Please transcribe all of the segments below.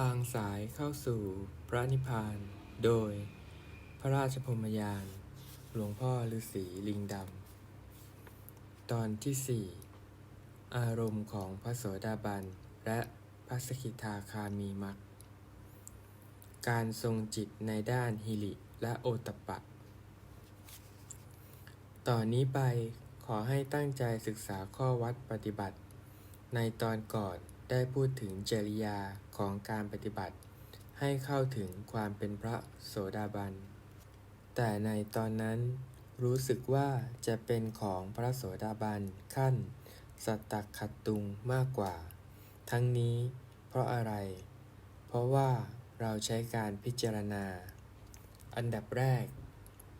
ทางสายเข้าสู่พระนิพพาน โดย พระราชพรมยาน หลวงพ่อฤาษีลิงดำ ตอนที่สี่อารมณ์ของพระโสดาบัน และพระสกิทาคามีมัก การทรงจิตในด้านฮิริและโอตปปะต่อนนี้ไปขอให้ตั้งใจศึกษาข้อวัดปฏิบัติ ในตอนก่อน ได้พูดถึงจริยาของการปฏิบัติ ให้เข้าถึงความเป็นพระโสดาบัน แต่ในตอนนั้นรู้สึกว่าจะเป็นของพระโสดาบันขั้น สัตตขัดตุงมากกว่า ทั้งนี้เพราะอะไร เพราะว่าเราใช้การพิจารณา อันดับแรก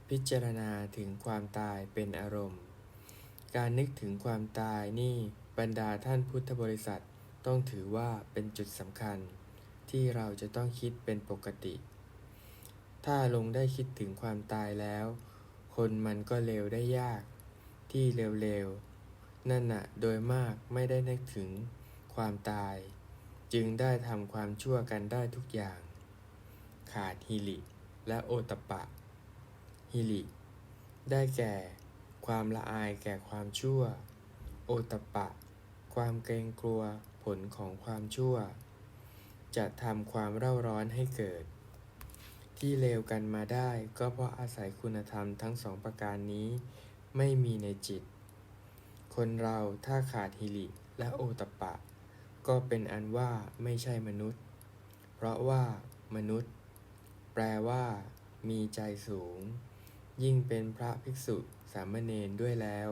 พิจารณาถึงความตายเป็นอารมณ์ การนึกถึงความตายนี่บรรดาท่านพุทธบริษัท ต้องถือว่าเป็นจุดสำคัญที่เราจะต้องคิดเป็นปกติ ถ้าลงได้คิดถึงความตายแล้ว คนมันก็เลวได้ยาก ที่เร็วๆ นั่นน่ะโดยมากไม่ได้นึกถึงความตาย จึงได้ทำความชั่วกันได้ทุกอย่าง ขาดฮิริและโอตปะ ฮิริได้แก่ ความละอายแก่ความชั่ว โอตปะ ความเกรงกลัว ผลของความชั่ว จะทำความเร่าร้อนให้เกิด ที่เลวกันมาได้ก็เพราะอาศัยคุณธรรมทั้งสองประการนี้ ไม่มีในจิต คนเราถ้าขาดฮิริและโอตปะ ก็เป็นอันว่าไม่ใช่มนุษย์ เพราะว่ามนุษย์ แปลว่า มีใจสูง ยิ่งเป็นพระภิกษุสามเณรด้วยแล้ว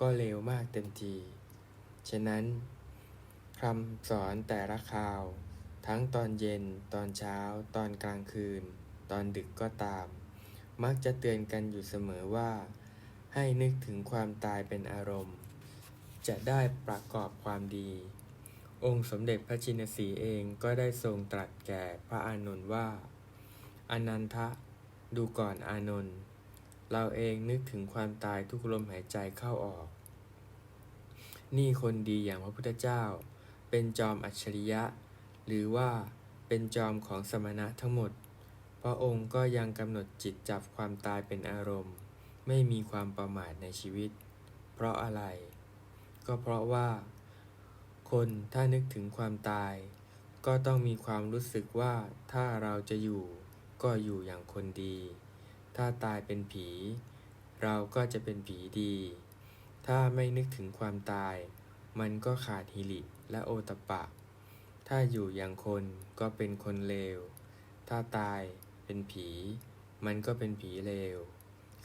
ก็เลวมากเต็มที ฉะนั้น คำสอนแต่ละคราว ทั้งตอนเย็น ตอนเช้า ตอนกลางคืน ตอนดึกก็ตาม มักจะเตือนกันอยู่เสมอว่า ให้นึกถึงความตายเป็นอารมณ์ จะได้ประกอบความดี องค์สมเด็จพระจินสีเองก็ได้ทรงตรัสแก่พระอานนท์ว่า อนันทะ ดูก่อนอานนท์เราเองนึกถึงความตายทุกลมหายใจเข้าออก นี่คนดีอย่างพระพุทธเจ้า เป็นจอมอัจฉริยะ หรือว่าเป็นจอมของสมณะทั้งหมด พระองค์ก็ยังกำหนดจิตจับความตายเป็นอารมณ์ ไม่มีความประมาทในชีวิต เพราะอะไร ก็เพราะว่า คนถ้านึกถึงความตาย ก็ต้องมีความรู้สึกว่าถ้าเราจะอยู่ก็อยู่อย่างคนดี ถ้าตายเป็นผี เราก็จะเป็นผีดี ถ้าไม่นึกถึงความตาย มันก็ขาดฮิริและโอตปะ ถ้าอยู่อย่างคนก็เป็นคนเลว ถ้าตายเป็นผี มันก็เป็นผีเลว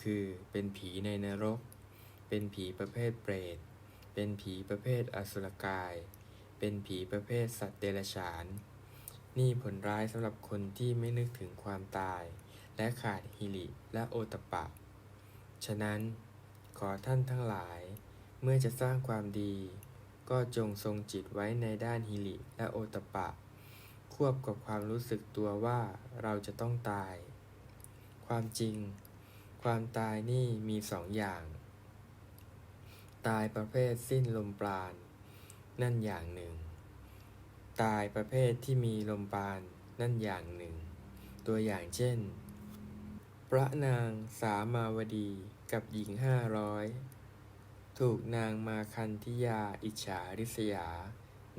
คือเป็นผีในนรก เป็นผีประเภทเปรต เป็นผีประเภทอสุรกาย เป็นผีประเภทสัตว์เดรัจฉาน นี่ผลร้ายสำหรับคนที่ไม่นึกถึงความตาย และขาดฮิริและโอตปะ ฉะนั้นขอท่านทั้งหลายเมื่อจะสร้างความดี ก็จงทรงจิตไว้ในด้านฮิริและโอตปปะ ควบกับความรู้สึกตัวว่าเราจะต้องตาย ความจริง ความตายนี่มีสองอย่าง ตายประเภทสิ้นลมปราณ นั่นอย่างหนึ่ง ตายประเภทที่มีลมปราณนั่นอย่างหนึ่ง ตัวอย่างเช่น พระนางสามาวดีกับหญิงห้าร้อย ถูกนางมาคันธิยาอิจฉาริษยา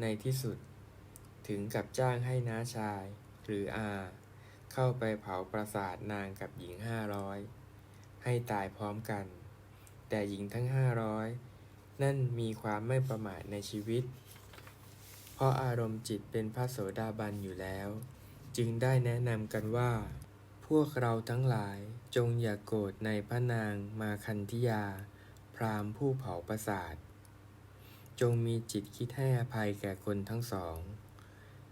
ในที่สุด ถึงกับจ้างให้น้าชาย หรืออา เข้าไปเผาปราสาทนางกับหญิงห้าร้อยให้ตายพร้อมกัน แต่หญิงทั้งห้าร้อยนั่นมีความไม่ประมาทในชีวิต เพราะอารมณ์จิตเป็นพระโสดาบันอยู่แล้ว จึงได้แนะนำกันว่า พวกเราทั้งหลายจงอย่ากโกรธในพระนางมาคันธิยา พราหมณ์ผู้เผาปราสาท จงมีจิตคิดให้อภัยแก่คนทั้งสอง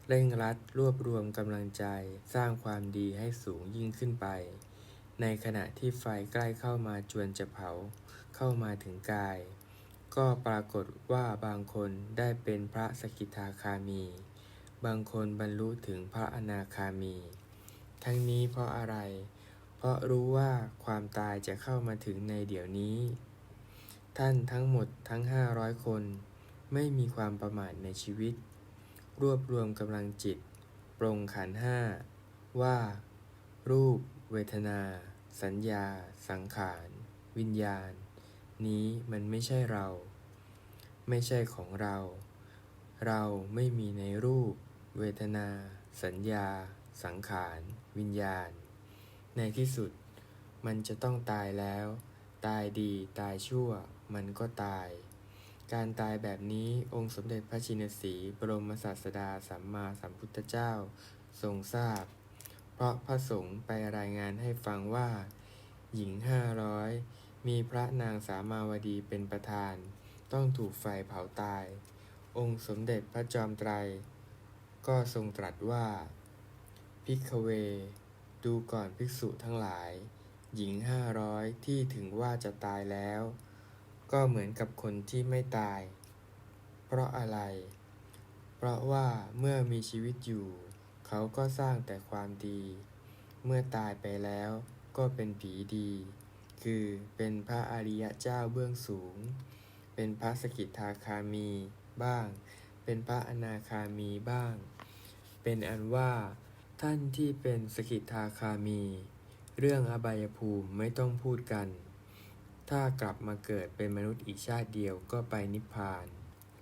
เร่งรัดรวบรวมกำลังใจสร้างความดีให้สูงยิ่งขึ้นไป ในขณะที่ไฟใกล้เข้ามาจวนจะเผาเข้ามาถึงกาย ก็ปรากฏว่าบางคนได้เป็นพระสกิทาคามี บางคนบรรลุถึงพระอนาคามี ทั้งนี้เพราะอะไร เพราะรู้ว่าความตายจะเข้ามาถึงในเดี๋ยวนี้ ท่านทั้งหมดทั้งห้าร้อยคน ไม่มีความประมาทในชีวิต รวบรวมกำลังจิต ปรงขันห้า ว่า รูป เวทนา สัญญา สังขาร วิญญาณ นี้มันไม่ใช่เรา ไม่ใช่ของเรา เราไม่มีในรูป เวทนา สัญญา สังขาร วิญญาณ ในที่สุด มันจะต้องตายแล้ว ตายดีตายชั่ว มันก็ตาย การตายแบบนี้องค์สมเด็จพระชินสีบรมศาสดาสัมมาสัมพุทธเจ้าทรงทราบ เพราะพระสงฆ์ไปรายงานให้ฟังว่า หญิงห้าร้อยมีพระนางสามาวดีเป็นประธาน ต้องถูกไฟเผาตาย องค์สมเด็จพระจอมไตร ก็ทรงตรัสว่า พิกเว ดูก่อนภิกษุทั้งหลาย หญิงห้าร้อยที่ถึงว่าจะตายแล้ว ก็เหมือนกับคนที่ไม่ตาย เพราะอะไร เพราะว่าเมื่อมีชีวิตอยู่ เขาก็สร้างแต่ความดี เมื่อตายไปแล้วก็เป็นผีดี คือเป็นพระอริยเจ้าเบื้องสูง เป็นพระสกิทาคามีบ้าง เป็นพระอนาคามีบ้าง เป็นอันว่า ท่านที่เป็นสกิทาคามี เรื่องอบายภูมิไม่ต้องพูดกัน ถ้ากลับมาเกิดเป็นมนุษย์อีกชาติเดียวก็ไปนิพพาน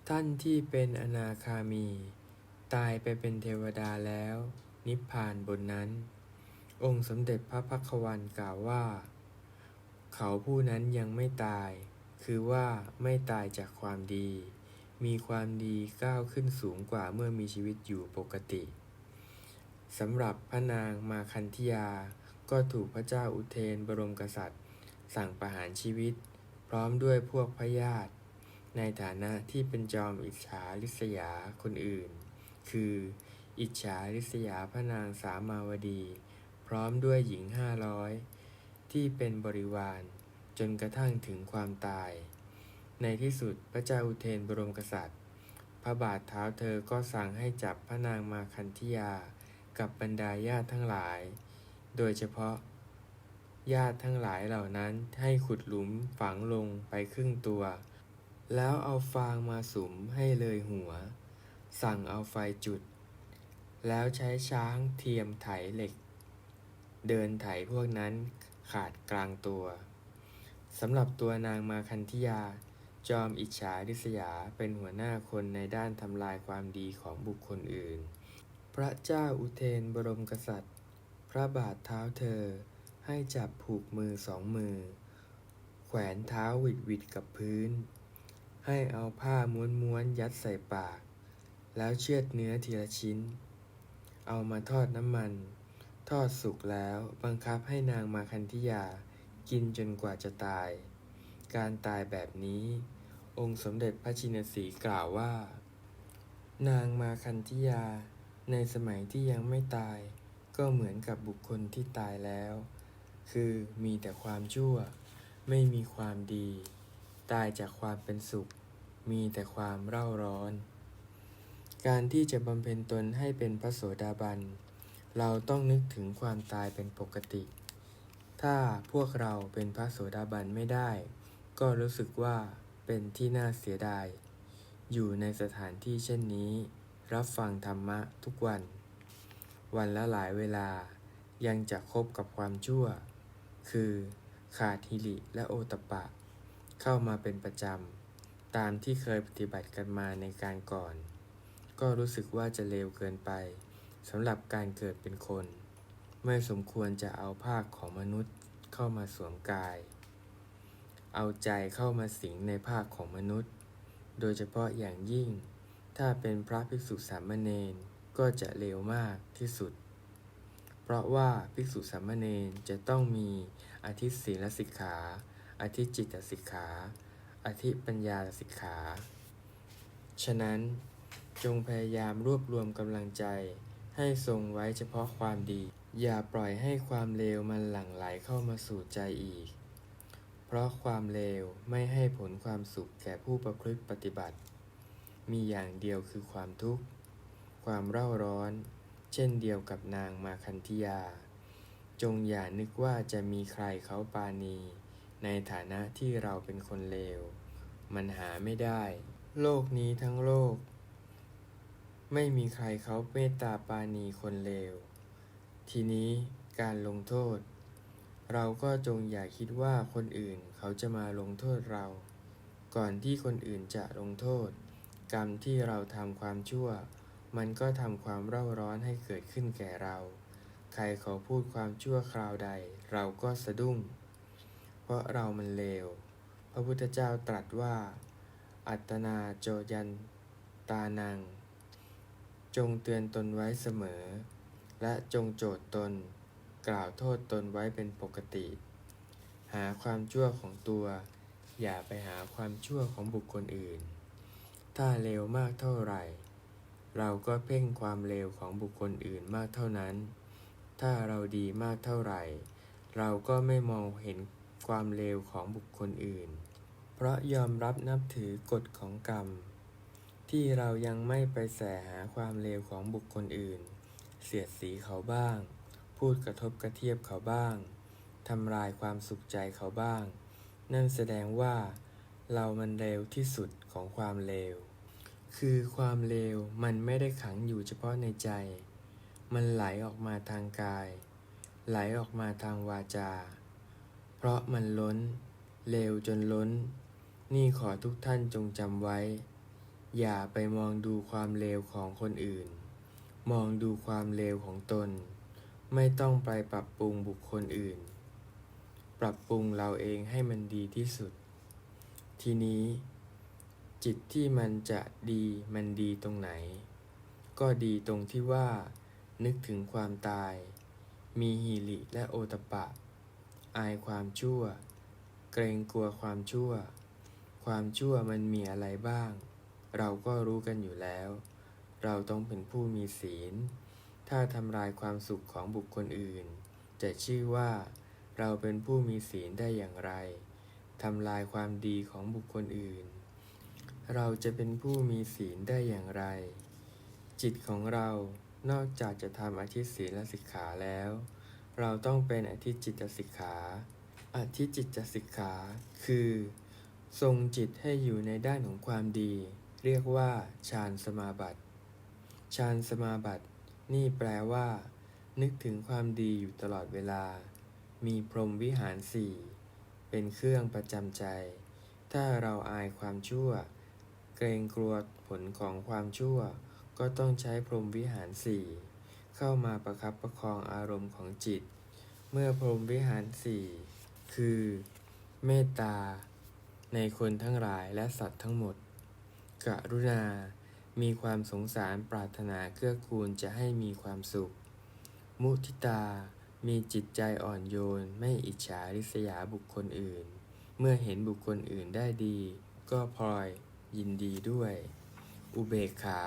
ท่านที่เป็นอนาคามี ตายไปเป็นเทวดาแล้ว นิพพานบนนั้น องค์สมเด็จพระพักวันกล่าวว่า เขาผู้นั้นยังไม่ตาย คือว่าไม่ตายจากความดี มีความดีก้าวขึ้นสูงกว่าเมื่อมีชีวิตอยู่ปกติสำหรับพระนางมาคันธยา ก็ถูกพระเจ้าอุเทนบรมกษัตริย์ สั่งประหารชีวิต พร้อมด้วยพวกพญาติในฐานะที่เป็นจอมอิจฉาริษยาคนอื่น คือ อิจฉาริษยาพระนางสามาวดี พร้อมด้วยหญิงห้าร้อยที่เป็นบริวารจนกระทั่งถึงความตาย ในที่สุดพระเจ้าอุเทนบรมกษัตริย์ พระบาทเท้าเธอก็สั่งให้จับพระนางมาคันธยากับบรรดาญาติทั้งหลาย โดยเฉพาะ ญาติทั้งหลายเหล่านั้นให้ขุดหลุมฝังลงไปครึ่งตัว แล้วเอาฟางมาสุมให้เลยหัว สั่งเอาไฟจุด แล้วใช้ช้างเทียมไถเหล็ก เดินไถพวกนั้นขาดกลางตัวสำหรับตัวนางมาคันธยา จอมอิจฉาริษยาเป็นหัวหน้าคนในด้านทำลายความดีของบุคคลอื่น พระเจ้าอุเทนบรมกษัตริย์ พระบาทเท้าเธอ ให้จับผูกมือสองมือ แขวนเท้าหวิดวิดกับพื้น ให้เอาผ้าม้วนม้วนยัดใส่ปาก แล้วเชือดเนื้อทีละชิ้น เอามาทอดน้ำมัน ทอดสุกแล้วบังคับให้นางมาคันธยากินจนกว่าจะตาย การตายแบบนี้ องค์สมเด็จพระชินสีกล่าวว่า นางมาคันธยาในสมัยที่ยังไม่ตายก็เหมือนกับบุคคลที่ตายแล้ว คือมีแต่ความชั่ว ไม่มีความดี ตายจากความเป็นสุข มีแต่ความเร่าร้อน การที่จะบำเพ็ญตนให้เป็นพระโสดาบัน เราต้องนึกถึงความตายเป็นปกติ ถ้าพวกเราเป็นพระโสดาบันไม่ได้ ก็รู้สึกว่าเป็นที่น่าเสียดาย อยู่ในสถานที่เช่นนี้ รับฟังธรรมะทุกวัน วันละหลายเวลายังจะคบกับความชั่ว คือขาดฮิริและโอตปะ เข้ามาเป็นประจำ ตามที่เคยปฏิบัติกันมาในการก่อน ก็รู้สึกว่าจะเลวเกินไปสำหรับการเกิดเป็นคน ไม่สมควรจะเอาภาคของมนุษย์เข้ามาสวมกาย เอาใจเข้ามาสิงในภาคของมนุษย์ โดยเฉพาะอย่างยิ่ง ถ้าเป็นพระภิกษุสามเณรก็จะเลวมากที่สุด เพราะว่าภิกษุสามเณรจะต้องมีอธิศีลสิกขา อธิจิตสิกขา อธิปัญญาสิกขา ฉะนั้นจงพยายามรวบรวมกำลังใจ ให้ทรงไว้เฉพาะความดี อย่าปล่อยให้ความเลวมันหลั่งไหลเข้ามาสู่ใจอีก เพราะความเลวไม่ให้ผลความสุขแก่ผู้ประพฤติปฏิบัติ มีอย่างเดียวคือความทุกข์ ความเร่าร้อน เช่นเดียวกับนางมาคันธยา จงอย่านึกว่าจะมีใครเขาปาณี ในฐานะที่เราเป็นคนเลว มันหาไม่ได้ โลกนี้ทั้งโลก ไม่มีใครเขาเมตตาปาณีคนเลว ทีนี้การลงโทษ เราก็จงอย่าคิดว่าคนอื่นเขาจะมาลงโทษเรา ก่อนที่คนอื่นจะลงโทษ กรรมที่เราทำความชั่ว มันก็ทำความเร่าร้อนให้เกิดขึ้นแก่เรา ใครเขาพูดความชั่วคราวใด เราก็สะดุ้ง เพราะเรามันเลว พระพุทธเจ้าตรัสว่า อัตนาโจยันตานัง จงเตือนตนไว้เสมอ และจงโจทย์ตน กล่าวโทษตนไว้เป็นปกติ หาความชั่วของตัว อย่าไปหาความชั่วของบุคคลอื่น ถ้าเลวมากเท่าไหร่ เราก็เพ่งความเลวของบุคคลอื่นมากเท่านั้น ถ้าเราดีมากเท่าไหร่ เราก็ไม่มองเห็นความเลวของบุคคลอื่น เพราะยอมรับนับถือกฎของกรรม ที่เรายังไม่ไปแสหาความเลวของบุคคลอื่น เสียดสีเขาบ้าง พูดกระทบกระเทียบเขาบ้าง ทำลายความสุขใจเขาบ้าง นั่นแสดงว่า เรามันเลวที่สุดของความเลว คือความเลวมันไม่ได้ขังอยู่เฉพาะในใจ มันไหลออกมาทางกาย ไหลออกมาทางวาจา เพราะมันล้น เลวจนล้น นี่ขอทุกท่านจงจำไว้ อย่าไปมองดูความเลวของคนอื่น มองดูความเลวของตน ไม่ต้องไปปรับปรุงบุคคลอื่น ปรับปรุงเราเองให้มันดีที่สุด ทีนี้ จิตที่มันจะดีมันดีตรงไหน ก็ดีตรงที่ว่า นึกถึงความตาย มีหิริและโอตปปะ อายความชั่ว เกรงกลัวความชั่ว ความชั่วมันมีอะไรบ้าง เราก็รู้กันอยู่แล้ว เราต้องเป็นผู้มีศีล ถ้าทำลายความสุขของบุคคลอื่น จะชื่อว่า เราเป็นผู้มีศีลได้อย่างไรทำลายความดีของบุคคลอื่น เราจะเป็นผู้มีศีลได้อย่างไร จิตของเรานอกจากจะทำอธิศีลสิกขาแล้ว เราต้องเป็นอธิจิตสิกขาอธิจิตสิกขา คือ ทรงจิตให้อยู่ในด้านของความดี เรียกว่าฌานสมาบัติฌานสมาบัติ นี่แปลว่า นึกถึงความดีอยู่ตลอดเวลา มีพรหมวิหารสี่เป็นเครื่องประจำใจ ถ้าเราอายความชั่ว เกรงกลัวผลของความชั่ว ก็ต้องใช้พรหมวิหารสี่เข้ามาประครับประคองอารมณ์ของจิต เมื่อพรหมวิหารสี่คือ เมตตา ในคนทั้งหลายและสัตว์ทั้งหมด กรุณา มีความสงสารปรารถนาเกื้อกูลจะให้มีความสุข มุทิตา มีจิตใจอ่อนโยน ไม่อิจฉาริษยาบุคคลอื่น เมื่อเห็นบุคคลอื่นได้ดี ก็พลอย ยินดีด้วย อุเบกขา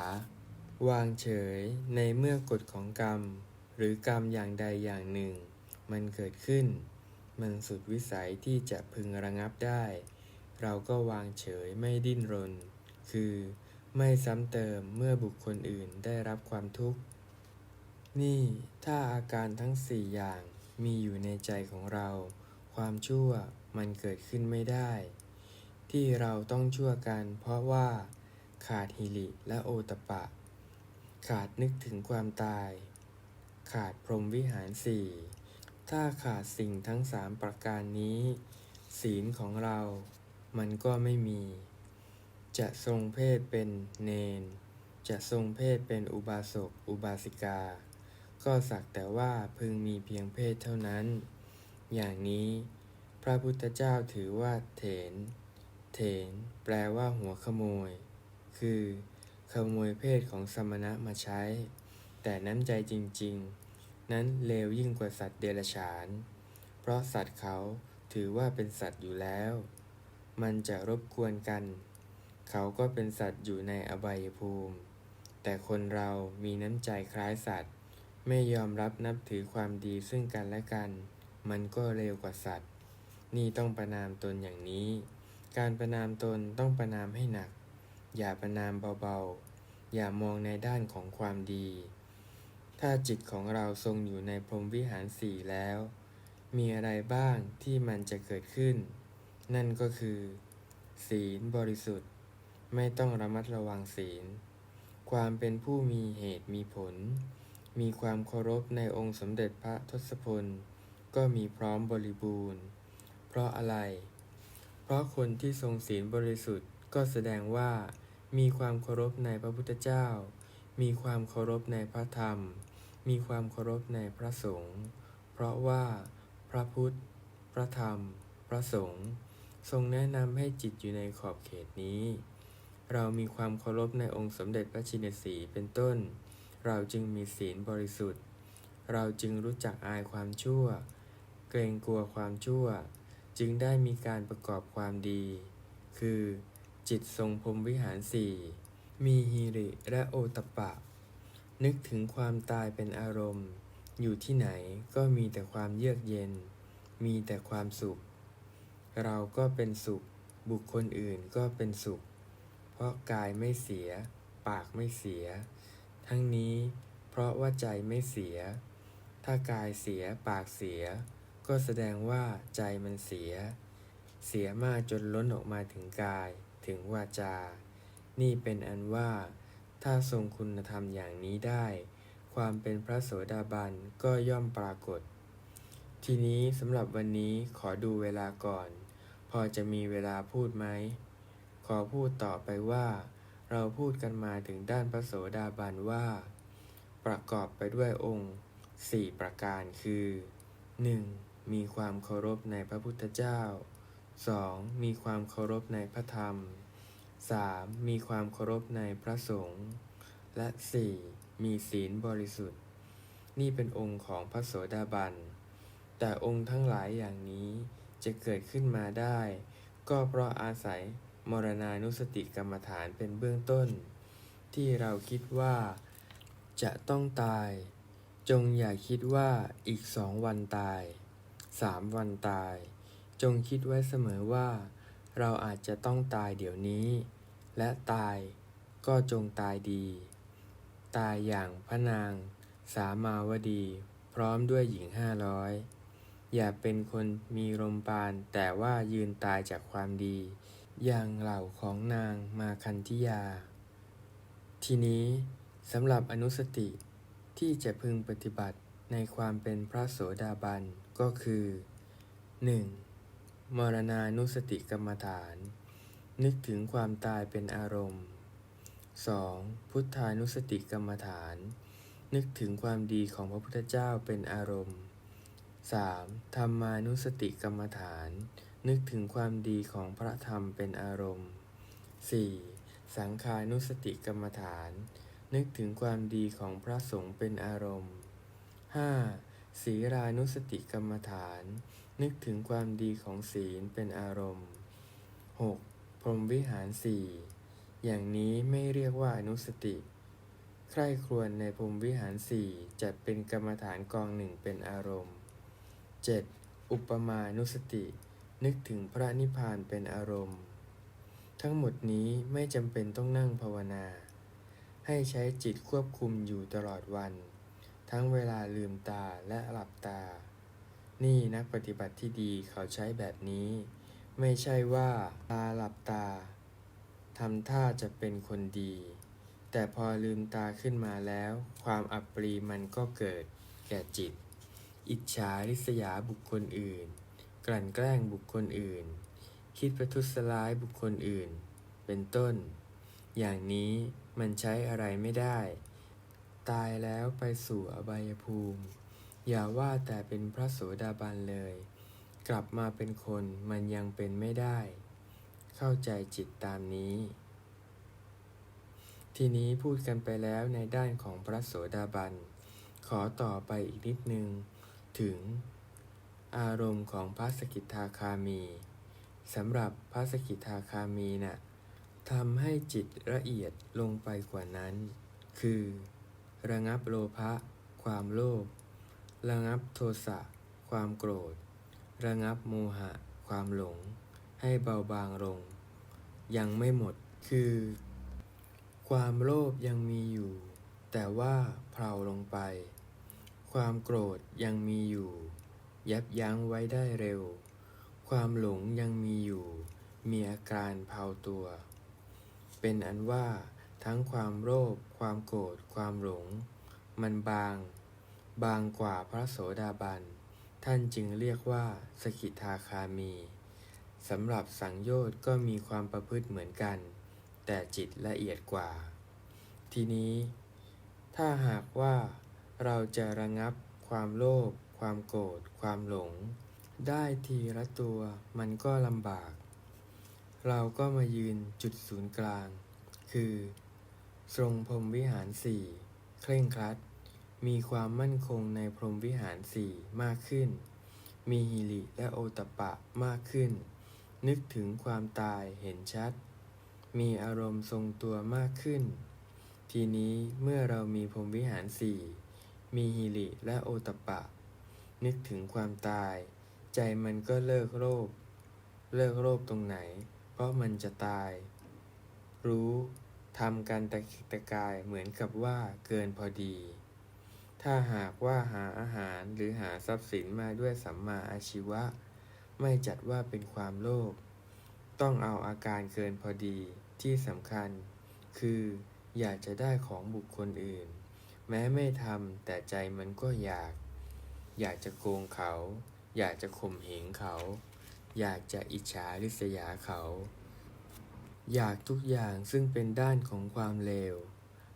วางเฉยในเมื่อกฎของกรรม หรือกรรมอย่างใดอย่างหนึ่ง มันเกิดขึ้น มันสุดวิสัยที่จะพึงระงับได้ เราก็วางเฉยไม่ดิ้นรน คือไม่ซ้ำเติมเมื่อบุคคลอื่นได้รับความทุกข์ นี่ถ้าอาการทั้งสี่อย่างมีอยู่ในใจของเรา ความชั่วมันเกิดขึ้นไม่ได้ ที่เราต้องชั่วกัน เพราะว่าขาดหิริและโอตปะ ขาดนึกถึงความตาย ขาดพรหมวิหารสี่ถ้าขาดสิ่งทั้งสามประการนี้ ศีลของเรามันก็ไม่มี จะทรงเพศเป็นเนน จะทรงเพศเป็นอุบาสกอุบาสิกา ก็สักแต่ว่าพึงมีเพียงเพศเท่านั้น อย่างนี้พระพุทธเจ้าถือว่าเถน เถนแปลว่าหัวขโมย คือ ขโมยเพศของสมณะมาใช้ แต่น้ำใจจริง ๆ นั้นเลวยิ่งกว่าสัตว์เดรัจฉาน เพราะสัตว์เขาถือว่าเป็นสัตว์อยู่แล้ว มันจะรบกวนกัน เขาก็เป็นสัตว์อยู่ในอบายภูมิ แต่คนเรามีน้ำใจคล้ายสัตว์ ไม่ยอมรับนับถือความดีซึ่งกันและกัน มันก็เร็วกว่าสัตว์ นี่ต้องประนามตนอย่างนี้ การประนามตนต้องประนามให้หนัก อย่าประนามเบาๆ อย่ามองในด้านของความดี ถ้าจิตของเราทรงอยู่ในพรหมวิหารสี่แล้ว มีอะไรบ้างที่มันจะเกิดขึ้น นั่นก็คือ ศีลบริสุทธิ์ ไม่ต้องระมัดระวังศีล ความเป็นผู้มีเหตุมีผล มีความเคารพในองค์สมเด็จพระทศพล ก็มีพร้อมบริบูรณ์ เพราะอะไร เพราะคนที่ทรงศีลบริสุทธิ์ก็แสดงว่า มีความเคารพในพระพุทธเจ้า มีความเคารพในพระธรรม มีความเคารพในพระสงฆ์เพราะว่า พระพุทธ พระธรรม พระสงฆ์ทรงแนะนำให้จิตอยู่ในขอบเขตนี้ เรามีความเคารพในองค์สมเด็จพระชินสีเป็นต้น เราจึงมีศีลบริสุทธิ์ เราจึงรู้จักอายความชั่ว เกรงกลัวความชั่ว จึงได้มีการประกอบความดี คือ จิตทรงพรมวิหารสี่มีฮีริและโอตปะ นึกถึงความตายเป็นอารมณ์ อยู่ที่ไหนก็มีแต่ความเยือกเย็น มีแต่ความสุข เราก็เป็นสุข บุคคลอื่นก็เป็นสุข เพราะกายไม่เสีย ปากไม่เสีย ทั้งนี้เพราะว่าใจไม่เสีย ถ้ากายเสียปากเสีย ก็แสดงว่าใจมันเสีย เสียมากจนล้นออกมาถึงกาย ถึงวาจา นี่เป็นอันว่า ถ้าทรงคุณธรรมอย่างนี้ได้ ความเป็นพระโสดาบันก็ย่อมปรากฏ ทีนี้สำหรับวันนี้ขอดูเวลาก่อน พอจะมีเวลาพูดไหม ขอพูดต่อไปว่า เราพูดกันมาถึงด้านพระโสดาบันว่า ประกอบไปด้วยองค์สี่ประการคือ 1. มีความเคารพในพระพุทธเจ้า 2. มีความเคารพในพระธรรม 3. มีความเคารพในพระสงฆ์และ 4. มีศีลบริสุทธิ์ นี่เป็นองค์ของพระโสดาบัน แต่องค์ทั้งหลายอย่างนี้จะเกิดขึ้นมาได้ ก็เพราะอาศัยมรณานุสติกรรมฐานเป็นเบื้องต้น ที่เราคิดว่า จะต้องตาย จงอย่าคิดว่าอีกสองวันตาย สามวันตาย จงคิดไว้เสมอว่า เราอาจจะต้องตายเดี๋ยวนี้ และตายก็จงตายดี ตายอย่างพระนาง สามาวดี พร้อมด้วยหญิงห้าร้อยอย่าเป็นคนมีลมปาน แต่ว่ายืนตายจากความดี อย่างเหล่าของนางมาคันธิยา ทีนี้สำหรับอนุสติที่จะพึงปฏิบัติในความเป็นพระโสดาบัน ก็คือ 1. มรณานุสติกรรมฐาน นึกถึงความตายเป็นอารมณ์ 2. พุทธานุสติกรรมฐาน นึกถึงความดีของพระพุทธเจ้าเป็นอารมณ์ 3. ธรรมานุสติกรรมฐาน นึกถึงความดีของพระธรรมเป็นอารมณ์ 4. สังขานุสติกรรมฐาน นึกถึงความดีของพระสงฆ์เป็นอารมณ์ 5. ศีรานุสติกรรมฐาน นึกถึงความดีของศีลเป็นอารมณ์ 6. พรหมวิหารสี่อย่างนี้ไม่เรียกว่าอนุสติ ใคร่ครวญในพรหมวิหารสี่จัดเป็นกรรมฐานกองหนึ่งเป็นอารมณ์ 7. อุปมานุสติ นึกถึงพระนิพพานเป็นอารมณ์ ทั้งหมดนี้ไม่จำเป็นต้องนั่งภาวนา ให้ใช้จิตควบคุมอยู่ตลอดวัน ทั้งเวลาลืมตาและหลับตา นี่นักปฏิบัติที่ดีเขาใช้แบบนี้ ไม่ใช่ว่าตาหลับตาทำท่าจะเป็นคนดี แต่พอลืมตาขึ้นมาแล้ว ความอับปรีมันก็เกิดแก่จิต อิจฉาริษยาบุคคลอื่น กลั่นแกล้งบุคคลอื่น คิดประทุษร้ายบุคคลอื่น เป็นต้น อย่างนี้มันใช้อะไรไม่ได้ ตายแล้วไปสู่อบายภูมิ อย่าว่าแต่เป็นพระโสดาบันเลย กลับมาเป็นคนมันยังเป็นไม่ได้ เข้าใจจิตตามนี้ ทีนี้พูดกันไปแล้วในด้านของพระโสดาบัน ขอต่อไปอีกนิดนึง ถึง อารมณ์ของพระสกิทาคามีสำหรับพระสกิทาคามีนะ่ะทำให้จิตละเอียดลงไปกว่านั้น คือ ระงับโลภะความโลภระงับโทสะความโกรธ ระงับโมหะ ความหลง ให้เบาบางลง ยังไม่หมดคือ ความโลภยังมีอยู่ แต่ว่าเพลาลงไป ความโกรธยังมีอยู่ ยับยั้งไว้ได้เร็ว ความหลงยังมีอยู่ มีอาการเผาตัว เป็นอันว่า ทั้งความโลภความโกรธความหลง มันบาง บางกว่าพระโสดาบัน ท่านจึงเรียกว่าสกิทาคามีสำหรับสังโยชน์ก็มีความประพฤติเหมือนกัน แต่จิตละเอียดกว่า ทีนี้ ถ้าหากว่าเราจะระงับความโลภความโกรธความหลง ได้ทีละตัวมันก็ลำบาก เราก็มายืนจุดศูนย์กลาง คือ ทรงพรมวิหารสี่เคร่งครัด มีความมั่นคงในพรมวิหารสี่มากขึ้น มีหิริและโอตปะมากขึ้น นึกถึงความตายเห็นชัด มีอารมณ์ทรงตัวมากขึ้น ทีนี้เมื่อเรามีพรมวิหารสี่มีหิริและโอตปปะ นึกถึงความตาย ใจมันก็เลิกโลภเลิกโลภตรงไหน เพราะมันจะตาย รู้ ทำการตะกิกตะกายเหมือนกับว่าเกินพอดี ถ้าหากว่าหาอาหารหรือหาทรัพย์สินมาด้วยสัมมาอาชีวะ ไม่จัดว่าเป็นความโลภ ต้องเอาอาการเกินพอดีที่สำคัญ คืออยากจะได้ของบุคคลอื่น แม้ไม่ทำแต่ใจมันก็อยาก อยากจะโกงเขา อยากจะข่มเหงเขา อยากจะอิจฉาริษยาเขา อยากทุกอย่างซึ่งเป็นด้านของความเลว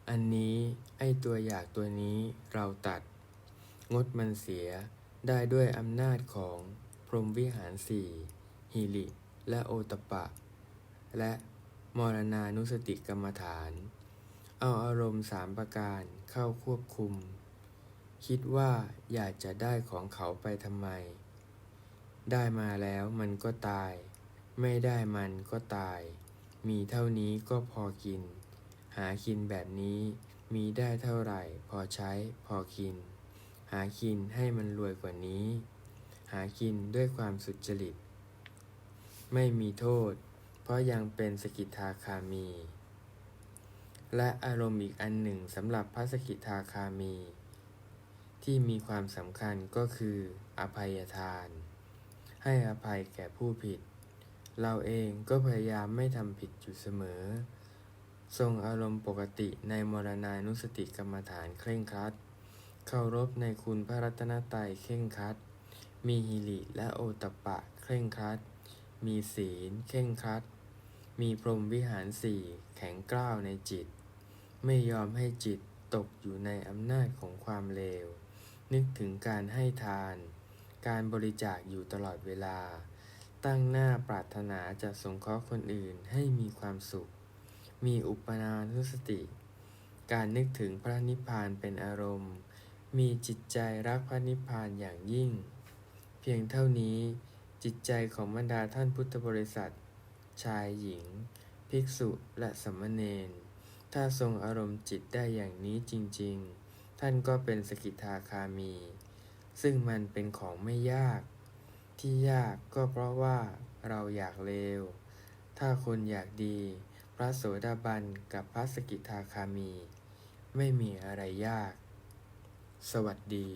อันนี้ไอตัวอยากตัวนี้เราตัด งดมันเสียได้ด้วยอำนาจของพรหมวิหารสี่หิริและโอตปปะ และมรณานุสติกรรมฐาน เอาอารมณ์สามประการเข้าควบคุม คิดว่าอยากจะได้ของเขาไปทำไม ได้มาแล้วมันก็ตาย ไม่ได้มันก็ตาย มีเท่านี้ก็พอกิน หากินแบบนี้ มีได้เท่าไหร่ พอใช้พอกิน หากินให้มันรวยกว่านี้ หากินด้วยความสุจริต ไม่มีโทษ เพราะยังเป็นสกิทาคามี และอารมณ์อีกอันหนึ่งสำหรับพระสกิทาคามี ที่มีความสำคัญก็คือ อภัยทาน ให้อภัยแก่ผู้ผิด เราเองก็พยายามไม่ทำผิดอยู่เสมอ ทรงอารมณ์ปกติในมรณานุสติกรรมฐานเคร่งครัด เคารพในคุณพระรัตนตรัยเคร่งครัด มีหิริและโอตปะเคร่งครัด มีศีลเคร่งครัด มีพรหมวิหารสี่แข็งกร้าวในจิต ไม่ยอมให้จิตตกอยู่ในอำนาจของความเลว นึกถึงการให้ทาน การบริจาคอยู่ตลอดเวลา ตั้งหน้าปรารถนาจะสงเคราะห์คนอื่นให้มีความสุข มีอุปนานุสติ การนึกถึงพระนิพพานเป็นอารมณ์ มีจิตใจรักพระนิพพานอย่างยิ่ง เพียงเท่านี้จิตใจของบรรดาท่านพุทธบริษัท ชายหญิง ภิกษุและสมณเณรถ้าทรงอารมณ์จิตได้อย่างนี้จริง ๆ ท่านก็เป็นสกิทาคามี ซึ่งมันเป็นของไม่ยาก ที่ยากก็เพราะว่าเราอยากเลว ถ้าคนอยากดี พระโสดาบันกับพระสกิทาคามี ไม่มีอะไรยาก สวัสดี